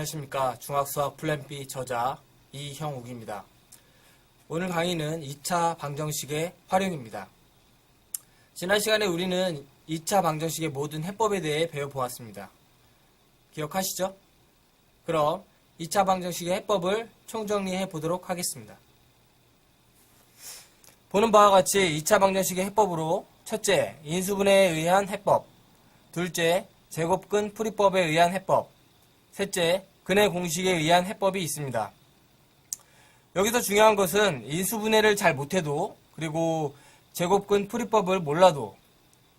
안녕하십니까. 중학수학 플랜 B 저자 이형욱입니다. 오늘 강의는 2차 방정식의 활용입니다. 지난 시간에 우리는 2차 방정식의 모든 해법에 대해 배워보았습니다. 기억하시죠? 그럼 2차 방정식의 해법을 총정리해 보도록 하겠습니다. 보는 바와 같이 2차 방정식의 해법으로 첫째, 인수분해에 의한 해법 둘째, 제곱근 풀이법에 의한 해법 셋째, 근해 공식에 의한 해법이 있습니다. 여기서 중요한 것은 인수분해를 잘 못해도 그리고 제곱근 풀이법을 몰라도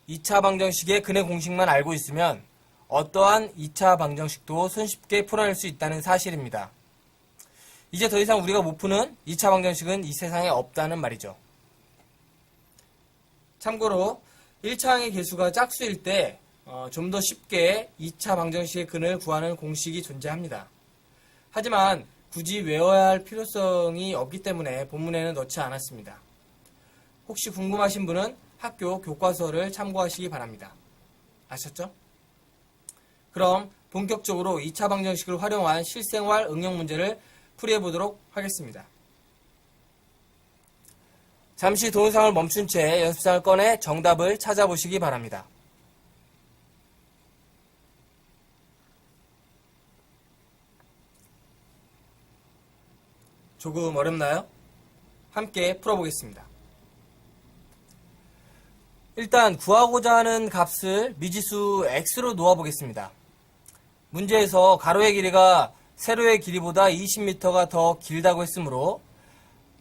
2차 방정식의 근해 공식만 알고 있으면 어떠한 2차 방정식도 손쉽게 풀어낼 수 있다는 사실입니다. 이제 더 이상 우리가 못 푸는 2차 방정식은 이 세상에 없다는 말이죠. 참고로 1차항의 개수가 짝수일 때 어, 좀 더 쉽게 2차 방정식의 근을 구하는 공식이 존재합니다. 하지만 굳이 외워야 할 필요성이 없기 때문에 본문에는 넣지 않았습니다. 혹시 궁금하신 분은 학교 교과서를 참고하시기 바랍니다. 아셨죠? 그럼 본격적으로 2차 방정식을 활용한 실생활 응용 문제를 풀이해 보도록 하겠습니다. 잠시 동영상을 멈춘 채 연습장을 꺼내 정답을 찾아보시기 바랍니다. 조금 어렵나요? 함께 풀어보겠습니다. 일단 구하고자 하는 값을 미지수 x로 놓아보겠습니다. 문제에서 가로의 길이가 세로의 길이보다 20m가 더 길다고 했으므로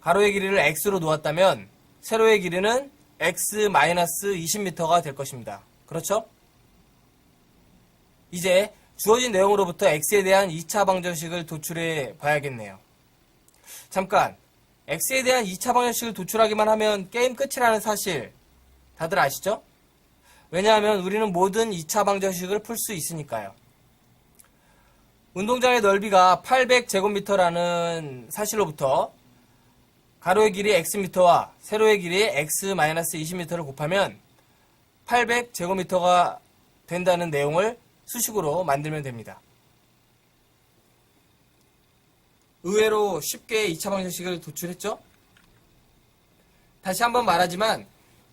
가로의 길이를 x로 놓았다면 세로의 길이는 x-20m가 될 것입니다. 그렇죠? 이제 주어진 내용으로부터 x에 대한 2차 방정식을 도출해 봐야겠네요. 잠깐, x에 대한 2차 방정식을 도출하기만 하면 게임 끝이라는 사실 다들 아시죠? 왜냐하면 우리는 모든 2차 방정식을 풀 수 있으니까요. 운동장의 넓이가 800제곱미터라는 사실로부터 가로의 길이 xm와 세로의 길이 x-20m를 곱하면 800제곱미터가 된다는 내용을 수식으로 만들면 됩니다. 의외로 쉽게 2차 방정식을 도출했죠? 다시 한번 말하지만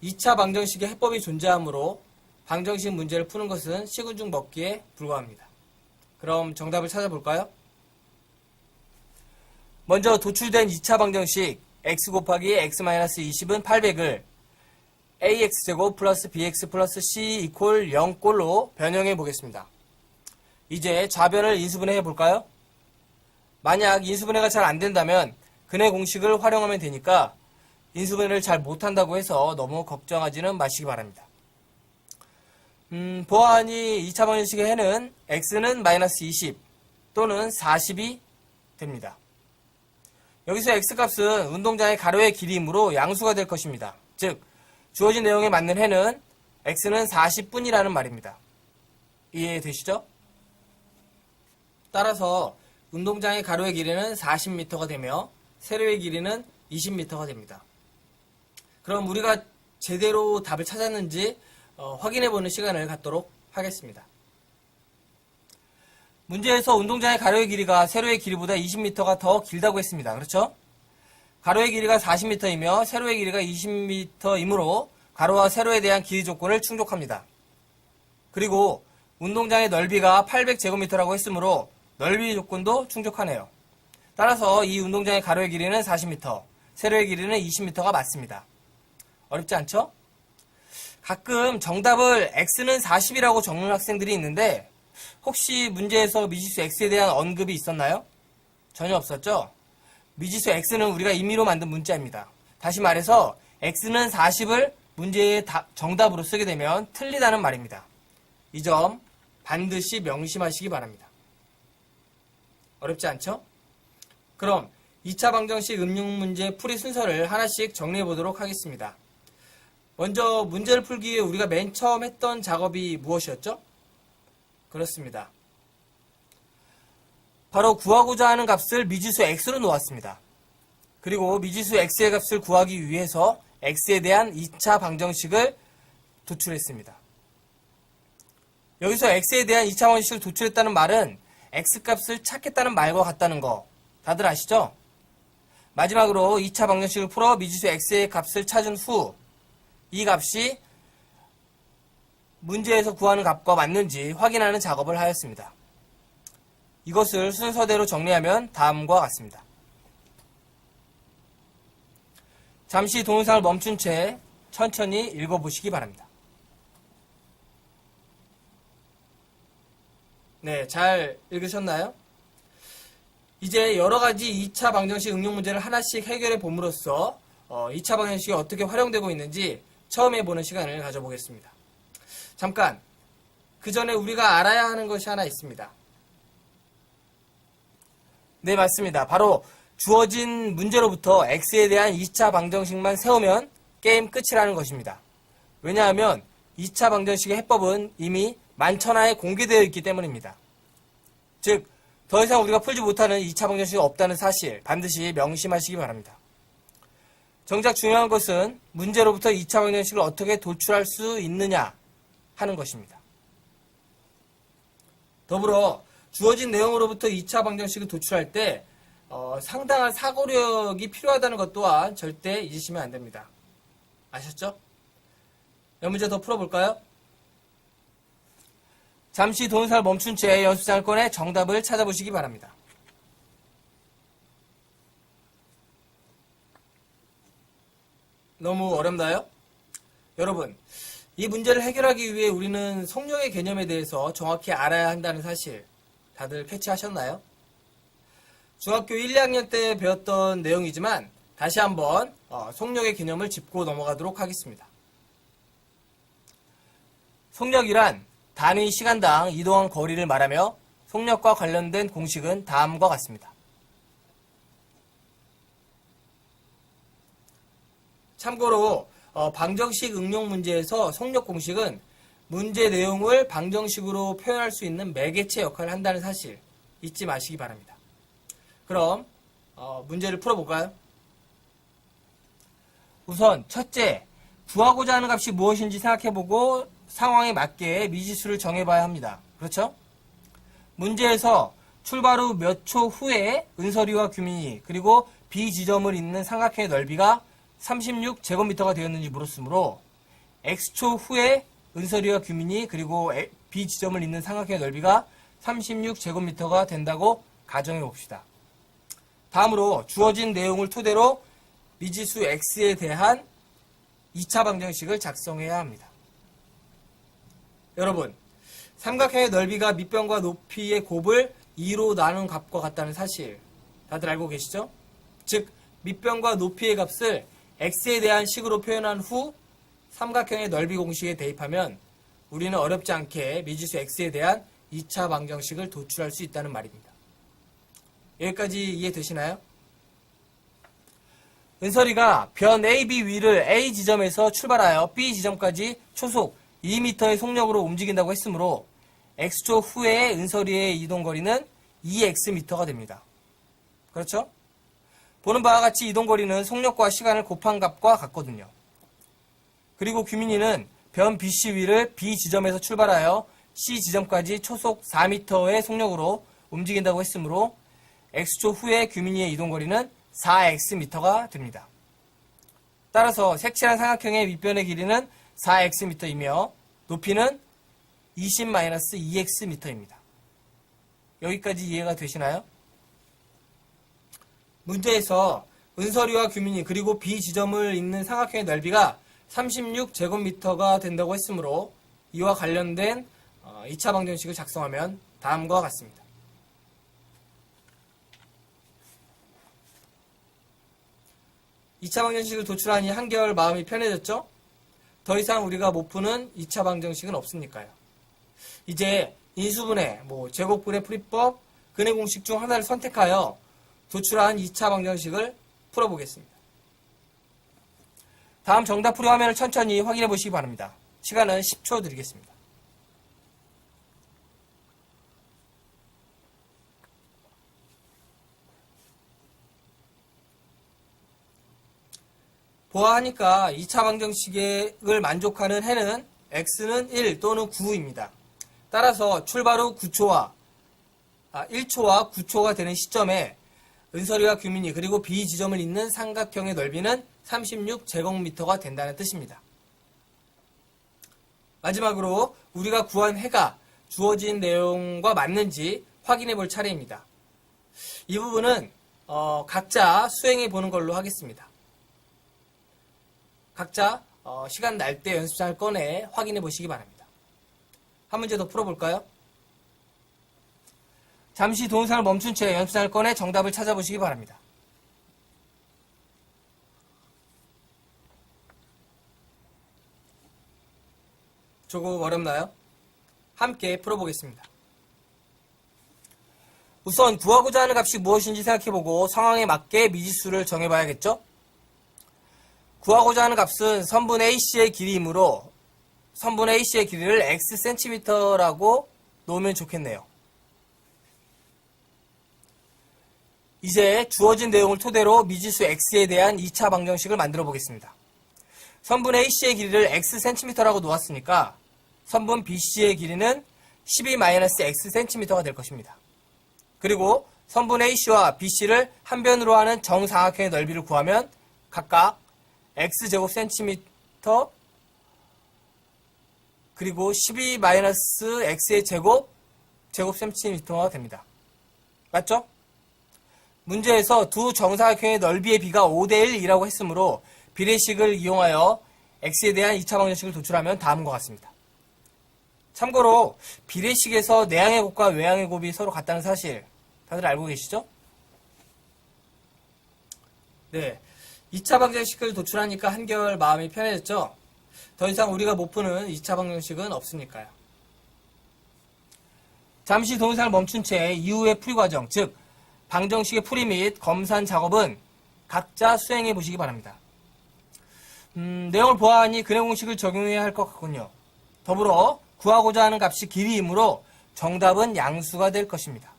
2차 방정식의 해법이 존재하므로 방정식 문제를 푸는 것은 식은 죽 먹기에 불과합니다. 그럼 정답을 찾아볼까요? 먼저 도출된 2차 방정식 x 곱하기 x-20은 800을 ax제곱 플러스 bx 플러스 c 이퀄 0꼴로 변형해 보겠습니다. 이제 좌변을 인수분해 볼까요? 만약 인수분해가 잘 안 된다면 근해 공식을 활용하면 되니까 인수분해를 잘 못한다고 해서 너무 걱정하지는 마시기 바랍니다. 음, 보아하니 2차 방정식의 해는 x는 마이너스 20 또는 40이 됩니다. 여기서 x값은 운동장의 가로의 길이이므로 양수가 될 것입니다. 즉 주어진 내용에 맞는 해는 x는 40분이라는 말입니다. 이해되시죠? 따라서 운동장의 가로의 길이는 40m가 되며 세로의 길이는 20m가 됩니다. 그럼 우리가 제대로 답을 찾았는지 어, 확인해 보는 시간을 갖도록 하겠습니다. 문제에서 운동장의 가로의 길이가 세로의 길이보다 20m가 더 길다고 했습니다. 그렇죠? 가로의 길이가 40m이며 세로의 길이가 20m이므로 가로와 세로에 대한 길이 조건을 충족합니다. 그리고 운동장의 넓이가 800제곱미터라고 했으므로 넓이 조건도 충족하네요. 따라서 이 운동장의 가로의 길이는 40m, 세로의 길이는 20m가 맞습니다. 어렵지 않죠? 가끔 정답을 x는 40이라고 적는 학생들이 있는데 혹시 문제에서 미지수 x에 대한 언급이 있었나요? 전혀 없었죠? 미지수 x는 우리가 임의로 만든 문자입니다. 다시 말해서 x는 40을 문제의 정답으로 쓰게 되면 틀리다는 말입니다. 이 점 반드시 명심하시기 바랍니다. 어렵지 않죠? 그럼 2차 방정식 음용 문제 풀이 순서를 하나씩 정리해 보도록 하겠습니다. 먼저 문제를 풀기 위해 우리가 맨 처음 했던 작업이 무엇이었죠? 그렇습니다. 바로 구하고자 하는 값을 미지수 x로 놓았습니다. 그리고 미지수 x의 값을 구하기 위해서 x에 대한 2차 방정식을 도출했습니다. 여기서 x에 대한 2차 방정식을 도출했다는 말은 x값을 찾겠다는 말과 같다는 거 다들 아시죠? 마지막으로 2차 방정식을 풀어 미지수 x의 값을 찾은 후 이 값이 문제에서 구하는 값과 맞는지 확인하는 작업을 하였습니다. 이것을 순서대로 정리하면 다음과 같습니다. 잠시 동영상을 멈춘 채 천천히 읽어보시기 바랍니다. 네, 잘 읽으셨나요? 이제 여러 가지 2차 방정식 응용 문제를 하나씩 해결해 봄으로써 어, 2차 방정식이 어떻게 활용되고 있는지 처음 해보는 시간을 가져보겠습니다. 잠깐, 그 전에 우리가 알아야 하는 것이 하나 있습니다. 네, 맞습니다. 바로 주어진 문제로부터 x에 대한 2차 방정식만 세우면 게임 끝이라는 것입니다. 왜냐하면 2차 방정식의 해법은 이미 만천하에 공개되어 있기 때문입니다. 즉, 더 이상 우리가 풀지 못하는 2차 방정식이 없다는 사실 반드시 명심하시기 바랍니다. 정작 중요한 것은 문제로부터 2차 방정식을 어떻게 도출할 수 있느냐 하는 것입니다. 더불어 주어진 내용으로부터 2차 방정식을 도출할 때 어, 상당한 사고력이 필요하다는 것 또한 절대 잊으시면 안 됩니다. 아셨죠? 몇 문제 더 풀어볼까요? 잠시 동영상을 멈춘 채 연습장을 꺼내 정답을 찾아보시기 바랍니다. 너무 어렵나요? 여러분, 이 문제를 해결하기 위해 우리는 속력의 개념에 대해서 정확히 알아야 한다는 사실 다들 캐치하셨나요? 중학교 1, 2학년 때 배웠던 내용이지만 다시 한번 어, 속력의 개념을 짚고 넘어가도록 하겠습니다. 속력이란 단위 시간당 이동한 거리를 말하며 속력과 관련된 공식은 다음과 같습니다. 참고로 어, 방정식 응용 문제에서 속력 공식은 문제 내용을 방정식으로 표현할 수 있는 매개체 역할을 한다는 사실 잊지 마시기 바랍니다. 그럼 어, 문제를 풀어볼까요? 우선 첫째, 구하고자 하는 값이 무엇인지 생각해보고 상황에 맞게 미지수를 정해봐야 합니다. 그렇죠? 문제에서 출발 후 몇 초 후에 은서리와 규민이 그리고 B 지점을 잇는 삼각형의 넓이가 36제곱미터가 되었는지 물었으므로 X초 후에 은서리와 규민이 그리고 B 지점을 잇는 삼각형의 넓이가 36제곱미터가 된다고 가정해 봅시다. 다음으로 주어진 내용을 토대로 미지수 x에 대한 2차 방정식을 작성해야 합니다. 여러분, 삼각형의 넓이가 밑변과 높이의 곱을 2로 나눈 값과 같다는 사실 다들 알고 계시죠? 즉, 밑변과 높이의 값을 x에 대한 식으로 표현한 후 삼각형의 넓이 공식에 대입하면 우리는 어렵지 않게 미지수 x에 대한 2차 방정식을 도출할 수 있다는 말입니다. 여기까지 이해되시나요? 은설이가 변 AB 위를 A 지점에서 출발하여 B 지점까지 초속 2m의 속력으로 움직인다고 했으므로 X초 후에 은설이의 이동 거리는 2Xm가 됩니다. 그렇죠? 보는 바와 같이 이동 거리는 속력과 시간을 곱한 값과 같거든요. 그리고 규민이는 변 BC 위를 B 지점에서 출발하여 C 지점까지 초속 4m의 속력으로 움직인다고 했으므로 X초 후에 규민이의 이동 거리는 4xm가 됩니다. 따라서 색칠한 삼각형의 밑변의 길이는 4xm이며 높이는 20-2xm입니다. 여기까지 이해가 되시나요? 문제에서 은서리와 규민이 그리고 B 지점을 잇는 삼각형의 넓이가 36제곱미터가 된다고 했으므로 이와 관련된 2차 방정식을 작성하면 다음과 같습니다. 2차 방정식을 도출하니 한결 마음이 편해졌죠? 더 이상 우리가 못 푸는 2차 방정식은 없으니까요. 이제 인수분해, 뭐 제곱분해 풀이법, 근해 공식 중 하나를 선택하여 도출한 2차 방정식을 풀어보겠습니다. 다음 정답 풀이 화면을 천천히 확인해 보시기 바랍니다. 시간은 10초 드리겠습니다. 보아하니까 2차 방정식을 만족하는 해는 x는 1 또는 9입니다. 따라서 출발 후 9초와 아, 1초와 9초가 되는 시점에 은설이와 규민이 그리고 B 지점을 잇는 삼각형의 넓이는 36제곱미터가 된다는 뜻입니다. 마지막으로 우리가 구한 해가 주어진 내용과 맞는지 확인해 볼 차례입니다. 이 부분은 어, 각자 수행해 보는 걸로 하겠습니다. 각자 어, 시간 날 때 연습장을 꺼내 확인해 보시기 바랍니다. 한 문제 더 풀어볼까요? 잠시 동영상을 멈춘 채 연습장을 꺼내 정답을 찾아보시기 바랍니다. 조금 어렵나요? 함께 풀어보겠습니다. 우선 구하고자 하는 값이 무엇인지 생각해보고 상황에 맞게 미지수를 정해봐야겠죠? 구하고자 하는 값은 선분 AC의 길이이므로 선분 AC의 길이를 xcm라고 놓으면 좋겠네요. 이제 주어진 내용을 토대로 미지수 x에 대한 2차 방정식을 만들어 보겠습니다. 선분 AC의 길이를 xcm라고 놓았으니까 선분 BC의 길이는 12-xcm가 될 것입니다. 그리고 선분 AC와 BC를 한 변으로 하는 정사각형의 넓이를 구하면 각각 x제곱 센티미터 그리고 12-x의 제곱 제곱 센티미터가 됩니다. 맞죠? 문제에서 두 정사각형의 넓이의 비가 5대 1이라고 했으므로 비례식을 이용하여 x에 대한 2차 방정식을 도출하면 다음과 같습니다. 참고로 비례식에서 내항의 곱과 외항의 곱이 서로 같다는 사실 다들 알고 계시죠? 네. 2차 방정식을 도출하니까 한결 마음이 편해졌죠? 더 이상 우리가 못 푸는 2차 방정식은 없으니까요. 잠시 동영상을 멈춘 채 이후의 풀이 과정, 즉 방정식의 풀이 및 검산 작업은 각자 수행해 보시기 바랍니다. 음, 내용을 보아하니 근해 공식을 적용해야 할 것 같군요. 더불어 구하고자 하는 값이 길이이므로 정답은 양수가 될 것입니다.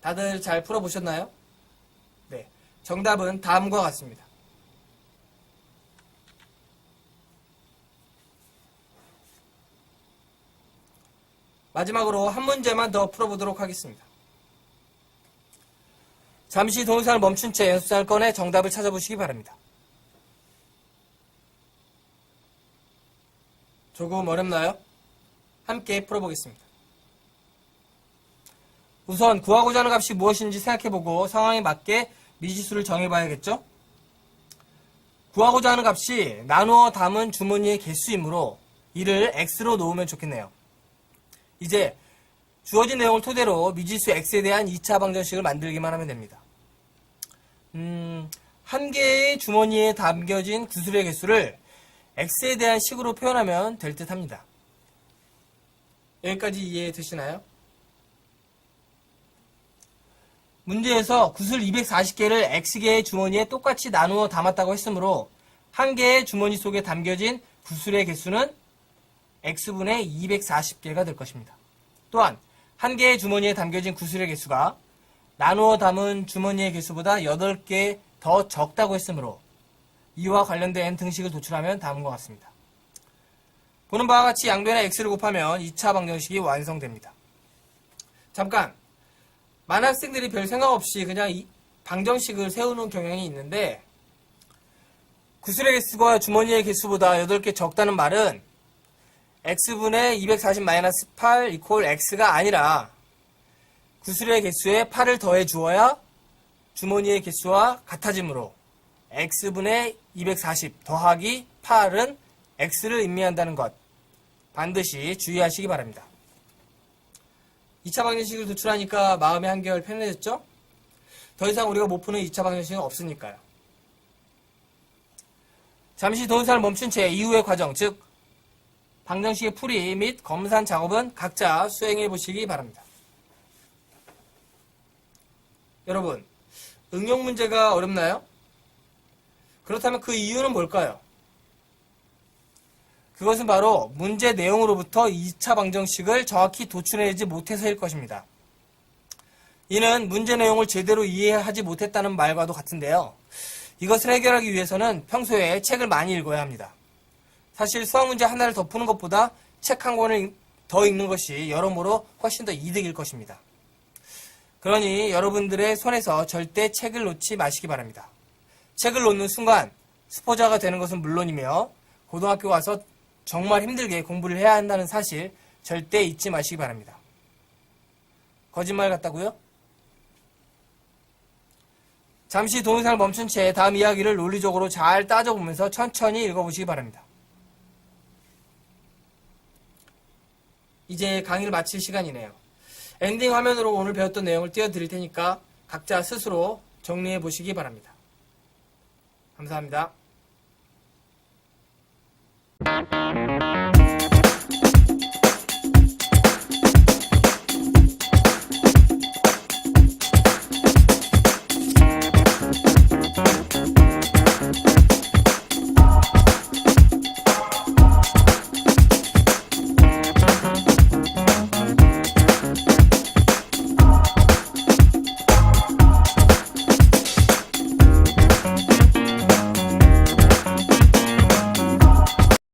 다들 잘 풀어보셨나요? 네. 정답은 다음과 같습니다. 마지막으로 한 문제만 더 풀어보도록 하겠습니다. 잠시 동영상을 멈춘 채 연습장을 꺼내 정답을 찾아보시기 바랍니다. 조금 어렵나요? 함께 풀어보겠습니다. 우선 구하고자 하는 값이 무엇인지 생각해보고 상황에 맞게 미지수를 정해봐야겠죠? 구하고자 하는 값이 나누어 담은 주머니의 개수이므로 이를 x로 놓으면 좋겠네요. 이제 주어진 내용을 토대로 미지수 x에 대한 2차 방정식을 만들기만 하면 됩니다. 음, 한 개의 주머니에 담겨진 구슬의 개수를 x에 대한 식으로 표현하면 될 듯 합니다. 여기까지 이해 되시나요? 문제에서 구슬 240개를 x개의 주머니에 똑같이 나누어 담았다고 했으므로 한 개의 주머니 속에 담겨진 구슬의 개수는 x분의 240개가 될 것입니다. 또한 한 개의 주머니에 담겨진 구슬의 개수가 나누어 담은 주머니의 개수보다 8개 더 적다고 했으므로 이와 관련된 등식을 도출하면 다음과 같습니다. 보는 바와 같이 양변에 x를 곱하면 2차 방정식이 완성됩니다. 잠깐 많은 학생들이 별 생각 없이 그냥 이 방정식을 세우는 경향이 있는데 구슬의 개수가 주머니의 개수보다 8개 적다는 말은 x분의 240-8 이퀄 x가 아니라 구슬의 개수에 8을 더해 주어야 주머니의 개수와 같아지므로 x분의 240 더하기 8은 x를 의미한다는 것 반드시 주의하시기 바랍니다. 2차 방정식을 도출하니까 마음이 한결 편해졌죠? 더 이상 우리가 못 푸는 2차 방정식은 없으니까요. 잠시 동영상을 멈춘 채 이후의 과정, 즉 방정식의 풀이 및 검산 작업은 각자 수행해 보시기 바랍니다. 여러분, 응용 문제가 어렵나요? 그렇다면 그 이유는 뭘까요? 그것은 바로 문제 내용으로부터 2차 방정식을 정확히 도출해내지 못해서일 것입니다. 이는 문제 내용을 제대로 이해하지 못했다는 말과도 같은데요. 이것을 해결하기 위해서는 평소에 책을 많이 읽어야 합니다. 사실 수학 문제 하나를 더 푸는 것보다 책 한 권을 더 읽는 것이 여러모로 훨씬 더 이득일 것입니다. 그러니 여러분들의 손에서 절대 책을 놓지 마시기 바랍니다. 책을 놓는 순간 스포자가 되는 것은 물론이며 고등학교 가서 정말 힘들게 공부를 해야 한다는 사실 절대 잊지 마시기 바랍니다. 거짓말 같다고요? 잠시 동영상을 멈춘 채 다음 이야기를 논리적으로 잘 따져보면서 천천히 읽어보시기 바랍니다. 이제 강의를 마칠 시간이네요. 엔딩 화면으로 오늘 배웠던 내용을 띄워드릴 테니까 각자 스스로 정리해 보시기 바랍니다. 감사합니다.